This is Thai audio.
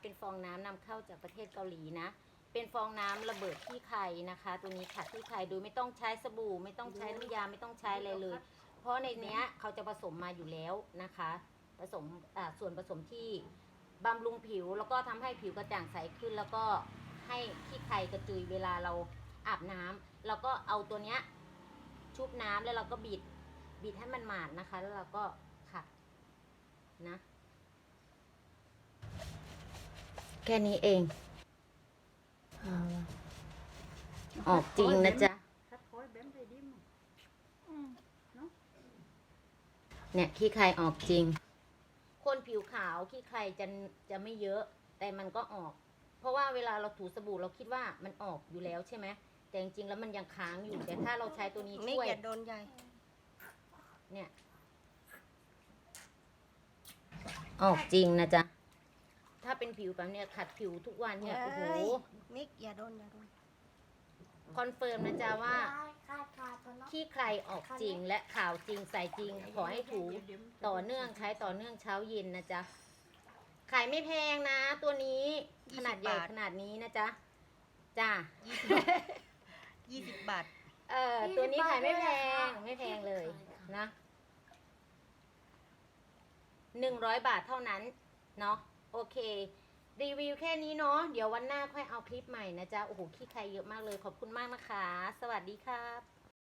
เป็นฟองน้ำนำเข้าจากประเทศเกาหลีนะ เป็นฟองน้ำระเบิดขี้ไข่นะคะ ตัวนี้ค่ะขี้ไข่โดยไม่ต้องใช้สบู่ ไม่ต้องใช้น้ำยาไม่ต้องใช้อะไรเลย เพราะในเนี้ยเขาจะผสมมาอยู่แล้วนะคะ ผสมอ่าส่วนผสมที่บำรุงผิวแล้วก็ทำให้ผิวกระจ่างใสขึ้น แล้วก็ให้ขี้ไข่กระจุยเวลาเราอาบน้ำเราก็เอาตัวเนี้ยชุบน้ำแล้วเราก็บิดบิดให้มันหมาดนะคะ แล้วเราก็ขัดนะ แค่นี้เองออกจริงนะจ๊ะถ้าคอยแบมไปดิมเนี่ยขี้ใครออกจริง คนผิวขาวขี้ใครจะจะไม่เยอะ แต่มันก็ออก เพราะว่าเวลาเราถูสบู่เราคิดว่ามันออกอยู่แล้วใช่ไหมแต่จริงๆแล้วมันยังค้างอยู่ แต่ถ้าเราใช้ตัวนี้ไม่ช่วยอย่าโดนใหญ่เนี่ย ออกจริงนะจ๊ะ ถ้าเป็นผิวแบบเนี้ยขัดผิวทุกวันเนี่ยโอ้โหเอ้ยมิกอย่าโดนอย่าโดนคอนเฟิร์มนะจ๊ะว่าขาดขาดตัวเนาะขี้ใครออกจริงและขาวจริงใสจริง ขอให้ถูต่อเนื่องใช้ต่อเนื่องเช้าเย็นนะจ๊ะขายไม่แพงนะ ตัวนี้ขนาดใหญ่บาทขนาดนี้นะจ๊ะจ้ายี่สิบบาท เออตัวนี้ขายไม่แพงไม่แพงเลยนะหนึ่งร้อยบาทเท่านั้น เนาะ โอเค รีวิวแค่นี้เนาะ เดี๋ยววันหน้าค่อยเอาคลิปใหม่นะจ๊ะ โอ้โห ขี้ใครเยอะมากเลย ขอบคุณมากนะคะ สวัสดีครับ